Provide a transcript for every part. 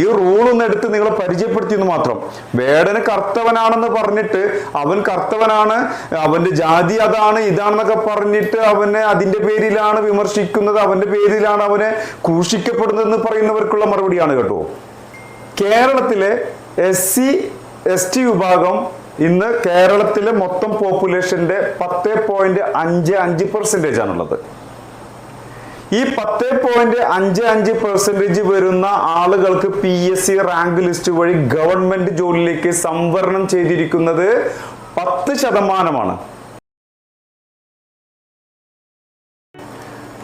ഈ റൂൾ ഒന്ന് എടുത്ത് നിങ്ങളെ പരിചയപ്പെടുത്തിയെന്ന് മാത്രം. വേടന് കർത്തവനാണെന്ന് പറഞ്ഞിട്ട് അവൻ കർത്തവനാണ് അവന്റെ ജാതി അതാണ് ഇതാണെന്നൊക്കെ പറഞ്ഞിട്ട് അവനെ അതിന്റെ പേരിലാണ് വിമർശിക്കുന്നത് അവന്റെ പേരിലാണ് അവനെ ക്രൂശിക്കപ്പെടുന്നതെന്ന് പറയുന്നവർക്കുള്ള മറുപടിയാണ് കേട്ടോ. കേരളത്തിലെ എസ് സി എസ് ടി വിഭാഗം ഇന്ന് കേരളത്തിലെ മൊത്തം പോപ്പുലേഷന്റെ പത്ത് പോയിന്റ് അഞ്ച് അഞ്ച് പെർസെന്റേജ് ആണുള്ളത്. ഈ പത്ത് പോയിന്റ് അഞ്ച് അഞ്ച് പെർസെന്റേജ് വരുന്ന ആളുകൾക്ക് P S C rank list വഴി ഗവൺമെന്റ് ജോലിയിലേക്ക് സംവരണം ചെയ്തിരിക്കുന്നത് പത്ത് ശതമാനമാണ്.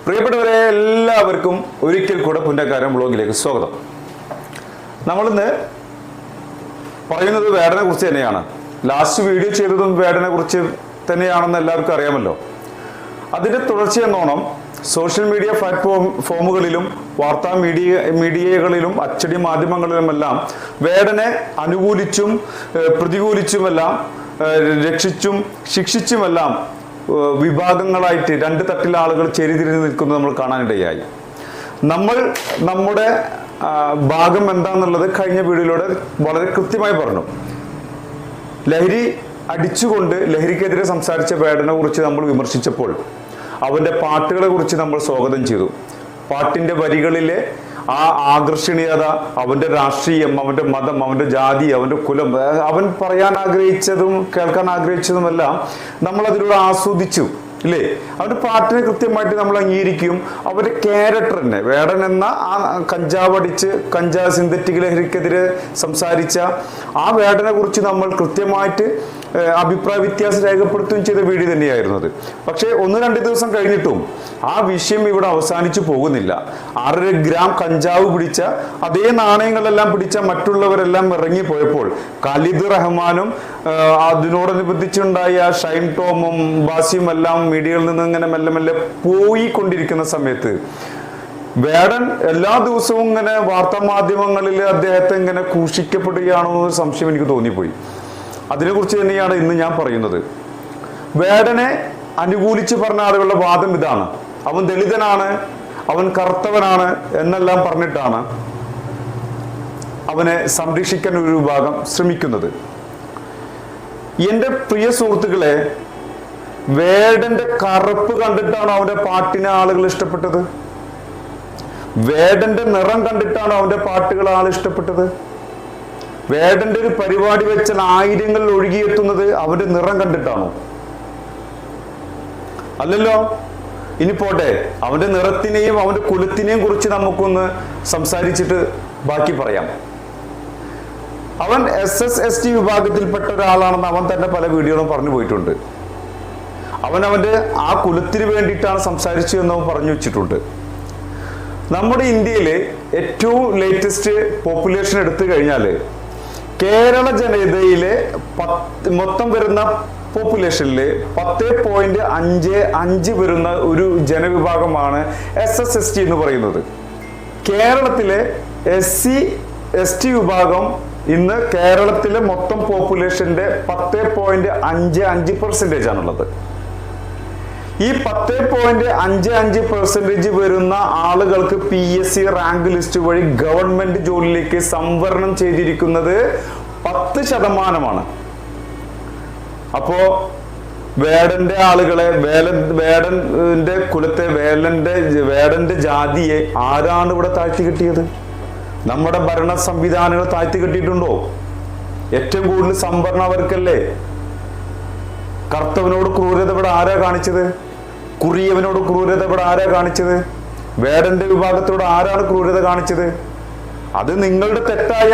പ്രിയപ്പെട്ടവരെ എല്ലാവർക്കും ഒരിക്കൽ കൂടെ പുന്നക്കാരൻ ബ്ലോഗിലേക്ക് സ്വാഗതം. നമ്മളിന്ന് പറയുന്നത് വേടനെ കുറിച്ച് തന്നെയാണ്. ലാസ്റ്റ് വീഡിയോ ചെയ്തതും വേടനെ കുറിച്ച് തന്നെയാണെന്ന് എല്ലാവർക്കും അറിയാമല്ലോ. അതിന്റെ തുടർച്ചയെന്നോണം സോഷ്യൽ മീഡിയ പ്ലാറ്റ്ഫോം ഫോമുകളിലും വാർത്താ മീഡിയ മീഡിയകളിലും അച്ചടി മാധ്യമങ്ങളിലുമെല്ലാം വേടനെ അനുകൂലിച്ചും പ്രതികൂലിച്ചുമെല്ലാം രക്ഷിച്ചും ശിക്ഷിച്ചുമെല്ലാം വിഭാഗങ്ങളായിട്ട് രണ്ട് തട്ടിലെ ആളുകൾ ചെരിതിരിഞ്ഞ് നിൽക്കുന്നത് നമ്മൾ കാണാനിടയായി. നമ്മൾ നമ്മുടെ ഭാഗം എന്താണെന്നുള്ളത് കഴിഞ്ഞ വീഡിയോയിലൂടെ വളരെ കൃത്യമായി പറഞ്ഞു. ലഹരി അടിച്ചുകൊണ്ട് ലഹരിക്കെതിരെ സംസാരിച്ച വേടനെ കുറിച്ച് നമ്മൾ വിമർശിച്ചപ്പോൾ അവന്റെ പാട്ടുകളെ കുറിച്ച് നമ്മൾ സ്വാഗതം ചെയ്തു. പാട്ടിന്റെ വരികളിലെ ആ ആകർഷണീയത അവന്റെ രാഷ്ട്രീയം അവന്റെ മതം അവന്റെ ജാതി അവന്റെ കുലം അവൻ പറയാൻ ആഗ്രഹിച്ചതും കേൾക്കാൻ ആഗ്രഹിച്ചതുമെല്ലാം നമ്മൾ അതിലൂടെ ആസ്വദിച്ചു. ഇല്ലേ? അവരുടെ പാട്ടിനെ കൃത്യമായിട്ട് നമ്മൾ അംഗീകരിക്കും. അവരുടെ ക്യാരക്ടറിനെ വേടൻ എന്ന ആ കഞ്ചാവ് അടിച്ച് കഞ്ചാവ് സിന്തറ്റിക് ലഹരിക്കെതിരെ സംസാരിച്ച ആ വേടനെ കുറിച്ച് നമ്മൾ കൃത്യമായിട്ട് അഭിപ്രായ വ്യത്യാസം രേഖപ്പെടുത്തുകയും ചെയ്ത വീഡിയോ തന്നെയായിരുന്നു അത്. പക്ഷേ ഒന്ന് രണ്ട് ദിവസം കഴിഞ്ഞിട്ടും ആ വിഷയം ഇവിടെ അവസാനിച്ചു പോകുന്നില്ല. ആറര ഗ്രാം കഞ്ചാവ് പിടിച്ച അതേ നാണയങ്ങളെല്ലാം പിടിച്ച മറ്റുള്ളവരെല്ലാം ഇറങ്ങിപ്പോയപ്പോൾ ഖാലിദ് റഹ്മാനും അതിനോടനുബന്ധിച്ചുണ്ടായ ഷൈൻ ടോമും ബാസിയും എല്ലാം മീഡിയയിൽ നിന്ന് ഇങ്ങനെ മെല്ലെ മെല്ലെ പോയിക്കൊണ്ടിരിക്കുന്ന സമയത്ത് വേടൻ എല്ലാ ദിവസവും ഇങ്ങനെ വാർത്താ മാധ്യമങ്ങളിൽ അദ്ദേഹത്തെ ഇങ്ങനെ ക്രൂശിക്കപ്പെടുകയാണോ എന്നൊരു സംശയം എനിക്ക് തോന്നിപ്പോയി. അതിനെക്കുറിച്ച് തന്നെയാണ് ഇന്ന് ഞാൻ പറയുന്നത്. വേടനെ അനുകൂലിച്ച് പറഞ്ഞ ആളുകളുടെ വാദം ഇതാണ്. അവൻ ദളിതനാണ് അവൻ കറുത്തവനാണ് എന്നെല്ലാം പറഞ്ഞിട്ടാണ് അവനെ സംരക്ഷിക്കാൻ ഒരു വിഭാഗം ശ്രമിക്കുന്നത്. എന്റെ പ്രിയ സുഹൃത്തുക്കളെ വേടന്റെ കറുപ്പ് കണ്ടിട്ടാണ് അവന്റെ പാട്ടിനെ ആളുകൾ ഇഷ്ടപ്പെട്ടത്? വേടന്റെ നിറം കണ്ടിട്ടാണ് അവന്റെ പാട്ടുകൾ ആൾ ഇഷ്ടപ്പെട്ടത്? വേടന്റെ ഒരു പരിപാടി വെച്ചാൽ ആയിരങ്ങൾ ഒഴുകിയെത്തുന്നത് അവന്റെ നിറം കണ്ടിട്ടാണോ? അല്ലല്ലോ? ഇനി പോട്ടെ അവന്റെ നിറത്തിനെയും അവന്റെ കുലത്തിനെയും കുറിച്ച് നമുക്കൊന്ന് സംസാരിച്ചിട്ട് ബാക്കി പറയാം. അവൻ എസ് എസ് എസ് ടി വിഭാഗത്തിൽപ്പെട്ട ഒരാളാണെന്ന് അവൻ തന്നെ പല വീഡിയോകളും പറഞ്ഞു പോയിട്ടുണ്ട്. അവൻ അവന്റെ ആ കുലത്തിന് വേണ്ടിയിട്ടാണ് സംസാരിച്ചു എന്ന് അവൻ പറഞ്ഞു വെച്ചിട്ടുണ്ട്. നമ്മുടെ ഇന്ത്യയിലെ ഏറ്റവും ലേറ്റസ്റ്റ് പോപ്പുലേഷൻ എടുത്തു കഴിഞ്ഞാൽ കേരള ജനതയിലെ പത്ത് മൊത്തം വരുന്ന പോപ്പുലേഷനിൽ പത്ത് പോയിന്റ് അഞ്ച് അഞ്ച് വരുന്ന ഒരു ജനവിഭാഗമാണ് എസ് എസ് എസ് ടി എന്ന് പറയുന്നത്. കേരളത്തിലെ എസ് സി എസ് ടി വിഭാഗം ഇന്ന് കേരളത്തിലെ മൊത്തം പോപ്പുലേഷന്റെ പത്ത് പോയിന്റ് അഞ്ച് അഞ്ച് പെർസെന്റേജ് ആണുള്ളത്. ഈ പത്ത് പോയിന്റ് അഞ്ച് അഞ്ച് പെർസെന്റേജ് വരുന്ന ആളുകൾക്ക് P S C rank list വഴി ഗവൺമെന്റ് ജോലിയിലേക്ക് സംവരണം ചെയ്തിരിക്കുന്നത് പത്ത് ശതമാനമാണ്. അപ്പോ വേടന്റെ ആളുകളെ വേല വേടന്റെ കുലത്തെ വേലന്റെ വേടന്റെ ജാതിയെ ആരാണ് ഇവിടെ താഴ്ത്തി കിട്ടിയത്? നമ്മുടെ ഭരണ സംവിധാനങ്ങൾ താഴ്ത്തി കെട്ടിയിട്ടുണ്ടോ? ഏറ്റവും കൂടുതൽ സംഭരണം അവർക്കല്ലേ? കർത്തവനോട് ക്രൂരത ഇവിടെ ആരാ കാണിച്ചത്? കുറിയവനോട് ക്രൂരത ഇവിടെ ആരാ കാണിച്ചത്? വേടന്റെ വിഭാഗത്തോട് ആരാണ് ക്രൂരത കാണിച്ചത്? അത് നിങ്ങളുടെ തെറ്റായ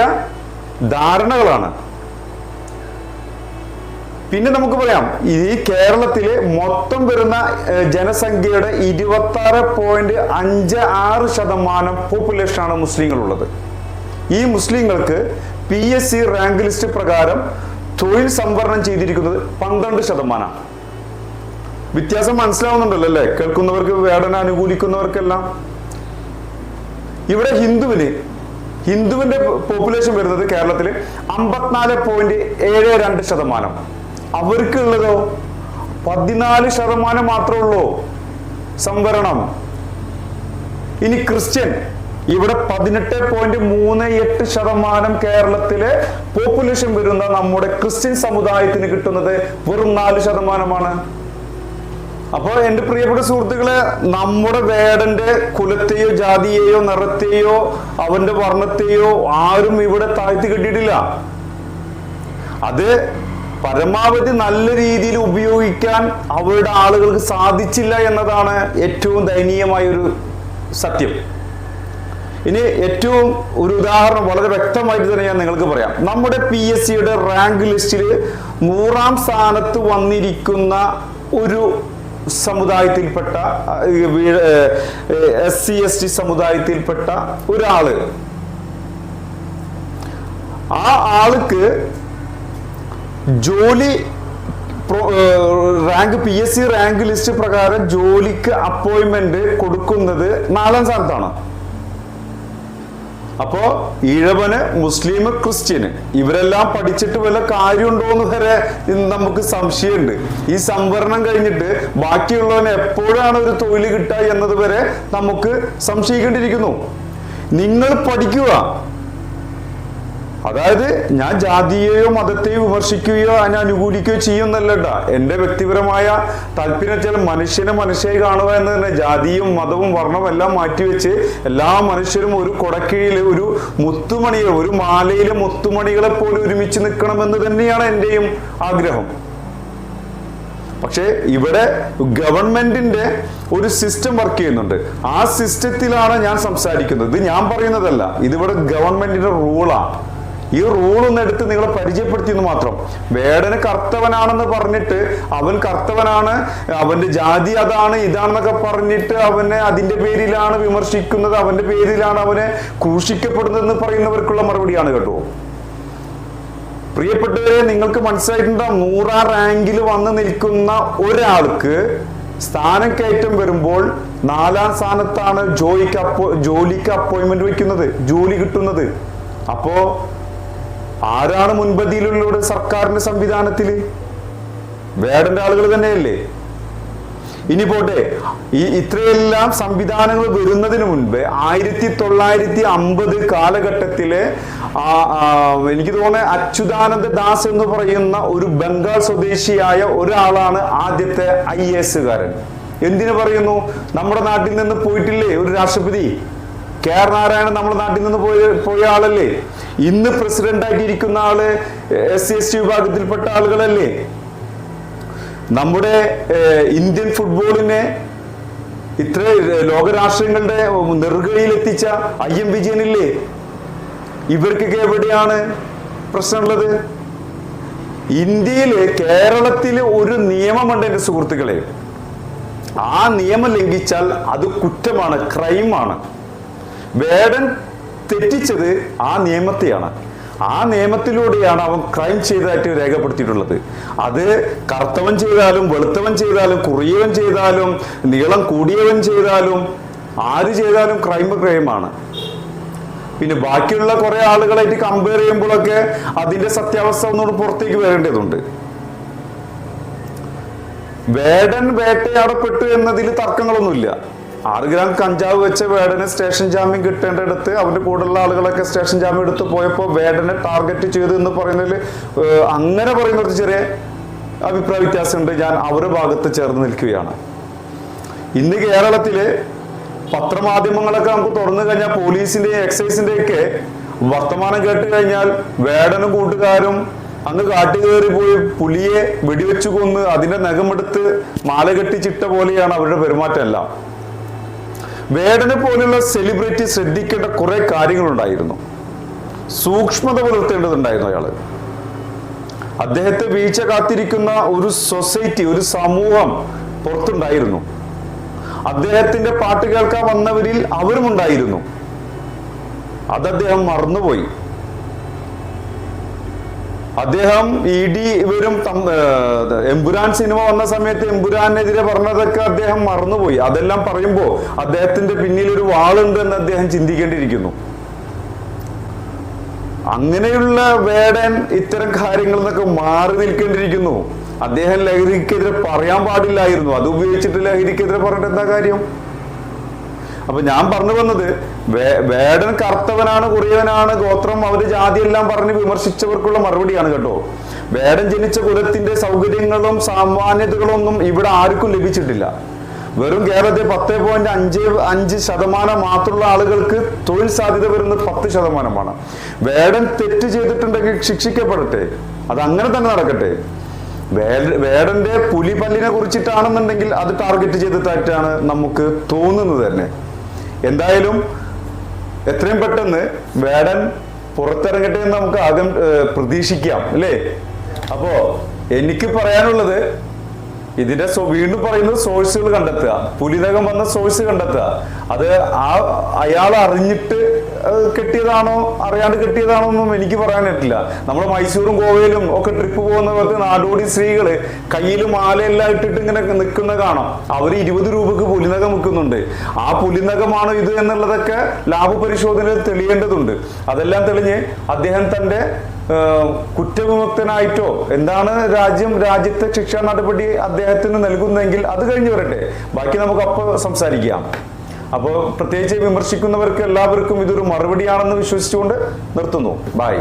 ധാരണകളാണ്. പിന്നെ നമുക്ക് പറയാം ഈ കേരളത്തിലെ മൊത്തം വരുന്ന ജനസംഖ്യയുടെ ഇരുപത്തി ആറ് പോയിന്റ് അഞ്ച് ആറ് ശതമാനം പോപ്പുലേഷനാണ് മുസ്ലിങ്ങളുള്ളത്. ഈ മുസ്ലിങ്ങൾക്ക് P S C rank list പ്രകാരം തൊഴിൽ സംവരണം ചെയ്തിരിക്കുന്നത് പന്ത്രണ്ട് ശതമാനം വ്യത്യാസം മനസ്സിലാവുന്നുണ്ടല്ലോ അല്ലേ? കേൾക്കുന്നവർക്ക് വേടന അനുകൂലിക്കുന്നവർക്കെല്ലാം. ഇവിടെ ഹിന്ദുവിന് ഹിന്ദുവിന്റെ പോപ്പുലേഷൻ വരുന്നത് കേരളത്തിൽ അമ്പത്തിനാല് പോയിന്റ് ഏഴ് രണ്ട് ശതമാനം. അവർക്കുള്ളതോ പതിനാല് ശതമാനം മാത്രമേ ഉള്ളൂ സംവരണം. ഇനി ക്രിസ്ത്യൻ ഇവിടെ പതിനെട്ട് പോയിന്റ് മൂന്ന് എട്ട് ശതമാനം കേരളത്തിലെ പോപ്പുലേഷൻ വരുന്ന നമ്മുടെ ക്രിസ്ത്യൻ സമുദായത്തിന് കിട്ടുന്നത് വെറും നാല് ശതമാനമാണ്. അപ്പോൾ എന്റെ പ്രിയപ്പെട്ട സുഹൃത്തുക്കളെ നമ്മുടെ വേടന്റെ കുലത്തെയോ ജാതിയെയോ നിറത്തെയോ അവന്റെ വർണത്തെയോ ആരും ഇവിടെ താഴ്ത്തി കെട്ടിയിട്ടില്ല. അത് പരമാവധി നല്ല രീതിയിൽ ഉപയോഗിക്കാൻ അവരുടെ ആളുകൾക്ക് സാധിച്ചില്ല എന്നതാണ് ഏറ്റവും ദയനീയമായ ഒരു സത്യം. ഇനി ഏറ്റവും ഒരു ഉദാഹരണം വളരെ വ്യക്തമായിട്ട് തന്നെ ഞാൻ നിങ്ങൾക്ക് പറയാം. നമ്മുടെ പി എസ് സിയുടെ റാങ്ക് ലിസ്റ്റിൽ നൂറാം സ്ഥാനത്ത് വന്നിരിക്കുന്ന ഒരു സമുദായത്തിൽപ്പെട്ട എസ് സി എസ് ടി സമുദായത്തിൽപ്പെട്ട ഒരാൾ. ആ ആൾക്ക് ജോലി rank P S C rank list പ്രകാരം ജോലിക്ക് അപ്പോയിന്റ്മെന്റ് കൊടുക്കുന്നത് നാലാം സ്ഥാനത്താണ്. അപ്പോ ഈഴവന് മുസ്ലിം ക്രിസ്ത്യന് ഇവരെല്ലാം പഠിച്ചിട്ട് വല്ല കാര്യമുണ്ടോ എന്ന് വരെ നമുക്ക് സംശയമുണ്ട്. ഈ സംവരണം കഴിഞ്ഞിട്ട് ബാക്കിയുള്ളവന് എപ്പോഴാണ് ഒരു തൊഴിൽ കിട്ടുക എന്നത് വരെ നമുക്ക് സംശയിക്കേണ്ടിയിരിക്കുന്നു. നിങ്ങൾ പഠിക്കുക. അതായത് ഞാൻ ജാതിയെയോ മതത്തെയോ വിമർശിക്കുകയോ അതിനെ അനുകൂലിക്കുകയോ ചെയ്യുന്നല്ലട്ട എന്റെ വ്യക്തിപരമായ താല്പര്യം വെച്ചാൽ മനുഷ്യനെ മനുഷ്യരെ കാണുക എന്ന് തന്നെ ജാതിയും മതവും വർണവും എല്ലാം മാറ്റിവെച്ച് എല്ലാ മനുഷ്യരും ഒരു കൊടക്കീഴിൽ ഒരു മുത്തുമണിയെ ഒരു മാലയിലെ മുത്തുമണികളെ പോലെ ഒരുമിച്ച് നിൽക്കണമെന്ന് തന്നെയാണ് എന്റെയും ആഗ്രഹം. പക്ഷേ ഇവിടെ ഗവൺമെന്റിന്റെ ഒരു സിസ്റ്റം വർക്ക് ചെയ്യുന്നുണ്ട്. ആ സിസ്റ്റത്തിലാണ് ഞാൻ സംസാരിക്കുന്നത്. ഇത് ഞാൻ പറയുന്നതല്ല. ഇതിവിടെ ഗവൺമെന്റിന്റെ റൂളാണ് ഈ റൂൾ ഒന്ന് എടുത്ത് നിങ്ങളെ പരിചയപ്പെടുത്തിയെന്ന് മാത്രം. വേടന് കർത്തവനാണെന്ന് പറഞ്ഞിട്ട് അവൻ കർത്തവനാണ് അവന്റെ ജാതി അതാണ് ഇതാണെന്നൊക്കെ പറഞ്ഞിട്ട് അവനെ അതിന്റെ പേരിലാണ് വിമർശിക്കുന്നത് അവന്റെ പേരിലാണ് അവനെ ക്രൂശിക്കപ്പെടുന്നതെന്ന് പറയുന്നവർക്കുള്ള മറുപടിയാണ് കേട്ടോ. പ്രിയപ്പെട്ടവരെ നിങ്ങൾക്ക് മനസ്സിലായിട്ടുണ്ടാവും നൂറാം റാങ്കിൽ വന്ന് നിൽക്കുന്ന ഒരാൾക്ക് സ്ഥാനം കയറ്റം വരുമ്പോൾ നാലാം സ്ഥാനത്താണ് ജോലിക്ക് അപ്പോ ജോലിക്ക് അപ്പോയിന്റ്മെന്റ് വെക്കുന്നത് ജോലി കിട്ടുന്നത്. അപ്പോ ആരാണ് മുൻപതിയിലുള്ളത് സർക്കാരിന്റെ സംവിധാനത്തിൽ? വേടന്റെ ആളുകൾ തന്നെയല്ലേ? ഇനി പോട്ടെ ഈ ഇത്രയെല്ലാം സംവിധാനങ്ങൾ വരുന്നതിന് മുൻപ് ആയിരത്തി തൊള്ളായിരത്തി അമ്പത് കാലഘട്ടത്തിലെ എനിക്ക് തോന്നുന്നത് അച്യുതാനന്ദ ദാസ് എന്ന് പറയുന്ന ഒരു ബംഗാൾ സ്വദേശിയായ ഒരാളാണ് ആദ്യത്തെ ഐ എസ് കാരൻ എന്തിനു പറയുന്നു? നമ്മുടെ നാട്ടിൽ നിന്ന് പോയിട്ടില്ലേ ഒരു രാഷ്ട്രപതി? കെ ആർ നാരായണൻ നമ്മുടെ നാട്ടിൽ നിന്ന് പോയ പോയ ആളല്ലേ? ഇന്ന് പ്രസിഡന്റ് ആയിട്ടിരിക്കുന്ന ആൾ എസ് സി എസ് ടി വിഭാഗത്തിൽപ്പെട്ട ആളുകളല്ലേ? നമ്മുടെ ഇന്ത്യൻ ഫുട്ബോളിനെ ഇത്ര ലോകരാഷ്ട്രങ്ങളുടെ നെറുകയിൽ എത്തിച്ച ഐ എം വിജയനില്ലേ? ഇവർക്കൊക്കെ എവിടെയാണ് പ്രശ്നമുള്ളത്? ഇന്ത്യയിൽ കേരളത്തിൽ ഒരു നിയമമുണ്ട് എന്റെ സുഹൃത്തുക്കളെ. ആ നിയമം ലംഘിച്ചാൽ അത് കുറ്റമാണ് ക്രൈമാണ്. വേടൻ തെറ്റിച്ചത് ആ നിയമത്തെയാണ്. ആ നിയമത്തിലൂടെയാണ് അവൻ ക്രൈം ചെയ്തതായിട്ട് രേഖപ്പെടുത്തിയിട്ടുള്ളത്. അത് കറുത്തവൻ ചെയ്താലും വെളുത്തവൻ ചെയ്താലും കുറിയവൻ ചെയ്താലും നീളം കൂടിയവൻ ചെയ്താലും ആര് ചെയ്താലും ക്രൈം ക്രൈമാണ് പിന്നെ ബാക്കിയുള്ള കുറെ ആളുകളായിട്ട് കമ്പയർ ചെയ്യുമ്പോഴൊക്കെ അതിന്റെ സത്യാവസ്ഥ ഒന്നുകൂടി പുറത്തേക്ക് വരേണ്ടതുണ്ട്. വേടൻ വേട്ടയാടപ്പെട്ടു എന്നതിൽ തർക്കങ്ങളൊന്നുമില്ല. ആറ് ഗ്രാം കഞ്ചാവ് വെച്ച വേടന് സ്റ്റേഷൻ ജാമ്യം കിട്ടേണ്ടടുത്ത് അവന്റെ കൂടെയുള്ള ആളുകളൊക്കെ സ്റ്റേഷൻ ജാമ്യം എടുത്ത് പോയപ്പോൾ വേടനെ ടാർഗറ്റ് ചെയ്തു എന്ന് പറയുന്നതിൽ അങ്ങനെ പറയുന്ന ഒരു ചെറിയ അഭിപ്രായ വ്യത്യാസമുണ്ട്. ഞാൻ അവരുടെ ഭാഗത്ത് ചേർന്ന് നിൽക്കുകയാണ്. ഇന്ന് കേരളത്തിൽ പത്രമാധ്യമങ്ങളൊക്കെ നമുക്ക് തുറന്നു കഴിഞ്ഞാൽ പോലീസിന്റെ എക്സൈസിന്റെ ഒക്കെ വർത്തമാനം കേട്ട് കഴിഞ്ഞാൽ വേടനും കൂട്ടുകാരും അങ്ങ് കാട്ടുകയറി പോയി പുലിയെ വെടിവെച്ചു കൊന്ന് അതിന്റെ നഖമെടുത്ത് മാല കെട്ടിച്ചിട്ട പോലെയാണ് അവരുടെ പെരുമാറ്റം എല്ലാം വേടനെ പോലുള്ള സെലിബ്രിറ്റി ശ്രദ്ധിക്കേണ്ട കുറെ കാര്യങ്ങളുണ്ടായിരുന്നു. സൂക്ഷ്മത പുലർത്തേണ്ടതുണ്ടായിരുന്നു അയാൾ. അദ്ദേഹത്തെ വീഴ്ച കാത്തിരിക്കുന്ന ഒരു സൊസൈറ്റി ഒരു സമൂഹം പുറത്തുണ്ടായിരുന്നു. അദ്ദേഹത്തിന്റെ പാട്ട് കേൾക്കാൻ വന്നവരിൽ അവരും ഉണ്ടായിരുന്നു അത് അദ്ദേഹം മറന്നുപോയി. അദ്ദേഹം ഇ ഡി ഇവരും എംപുരാൻ സിനിമ വന്ന സമയത്ത് എംപുരാനെതിരെ പറഞ്ഞതൊക്കെ അദ്ദേഹം മറന്നുപോയി. അതെല്ലാം പറയുമ്പോൾ അദ്ദേഹത്തിന്റെ പിന്നിൽ ഒരു വാളുണ്ട് എന്ന് അദ്ദേഹം ചിന്തിക്കേണ്ടിയിരിക്കുന്നു. അങ്ങനെയുള്ള വേടൻ ഇത്തരം കാര്യങ്ങളിൽ നിന്നൊക്കെ മാറി നിൽക്കേണ്ടിയിരിക്കുന്നു. അദ്ദേഹം ലഹരിക്കെതിരെ പറയാൻ പാടില്ലായിരുന്നു. അത് ഉപയോഗിച്ചിട്ട് ലഹരിക്കെതിരെ പറഞ്ഞിട്ട് എന്താ കാര്യം? അപ്പൊ ഞാൻ പറഞ്ഞു വന്നത് വേടൻ കർത്തവനാണ് കുറിയവനാണ് ഗോത്രം അവർ ജാതി എല്ലാം പറഞ്ഞ് വിമർശിച്ചവർക്കുള്ള മറുപടിയാണ് കേട്ടോ. വേടൻ ജനിച്ച കുലത്തിന്റെ സൗകര്യങ്ങളും സാമാന്യതകളും ഒന്നും ഇവിടെ ആർക്കും ലഭിച്ചിട്ടില്ല. വെറും കേരളത്തിൽ പത്ത് പോയിന്റ് അഞ്ച് അഞ്ച് ശതമാനം മാത്രമുള്ള ആളുകൾക്ക് തൊഴിൽ സാധ്യത വരുന്നത് പത്ത് ശതമാനമാണ്. വേടൻ തെറ്റ് ചെയ്തിട്ടുണ്ടെങ്കിൽ ശിക്ഷിക്കപ്പെടട്ടെ. അത് അങ്ങനെ തന്നെ നടക്കട്ടെ. വേടന്റെ പുലിപല്ലിനെ കുറിച്ചിട്ടാണെന്നുണ്ടെങ്കിൽ അത് ടാർഗറ്റ് ചെയ്തിട്ടായിട്ടാണ് നമുക്ക് തോന്നുന്നത് തന്നെ. എന്തായാലും എത്രയും പെട്ടെന്ന് വേടൻ പുറത്തിറങ്ങട്ടെ എന്ന് നമുക്ക് ആദ്യം പ്രതീക്ഷിക്കാം അല്ലേ? അപ്പോ എനിക്ക് പറയാനുള്ളത് ഇതിന്റെ വീണ്ടും പറയുന്നത് സോഴ്സുകൾ കണ്ടെത്തുക. പുലിനകം വന്ന സോഴ്സ് കണ്ടെത്തുക. അത് ആ അയാൾ അറിഞ്ഞിട്ട് കെട്ടിയതാണോ അറിയാണ്ട് കെട്ടിയതാണോ ഒന്നും എനിക്ക് പറയാൻ പറ്റില്ല. നമ്മൾ മൈസൂരും ഗോവയിലും ഒക്കെ ട്രിപ്പ് പോകുന്നവർക്ക് നാടോടി സ്ത്രീകൾ കയ്യിൽ മാലയെല്ലാം ഇട്ടിട്ട് ഇങ്ങനെ നിൽക്കുന്ന കാണാം. അവർ ഇരുപത് രൂപക്ക് പുലിനകം വിൽക്കുന്നുണ്ട്. ആ പുലിനകമാണോ ഇത് എന്നുള്ളതൊക്കെ ലാഭ പരിശോധനയിൽ തെളിയേണ്ടതുണ്ട്. അതെല്ലാം തെളിഞ്ഞ് അദ്ദേഹം തന്റെ കുറ്റവിമുക്തനായിട്ടോ എന്താണ് രാജ്യം രാജ്യത്തെ ശിക്ഷാ നടപടി അദ്ദേഹത്തിന് നൽകുന്നെങ്കിൽ അത് കഴിഞ്ഞു വരട്ടെ. ബാക്കി നമുക്ക് അപ്പോൾ സംസാരിക്കാം. അപ്പോൾ പ്രത്യേകിച്ച് വിമർശിക്കുന്നവർക്ക് എല്ലാവർക്കും ഇതൊരു മറുപടിയാണെന്ന് വിശ്വസിച്ചുകൊണ്ട് നിർത്തുന്നു. ബൈ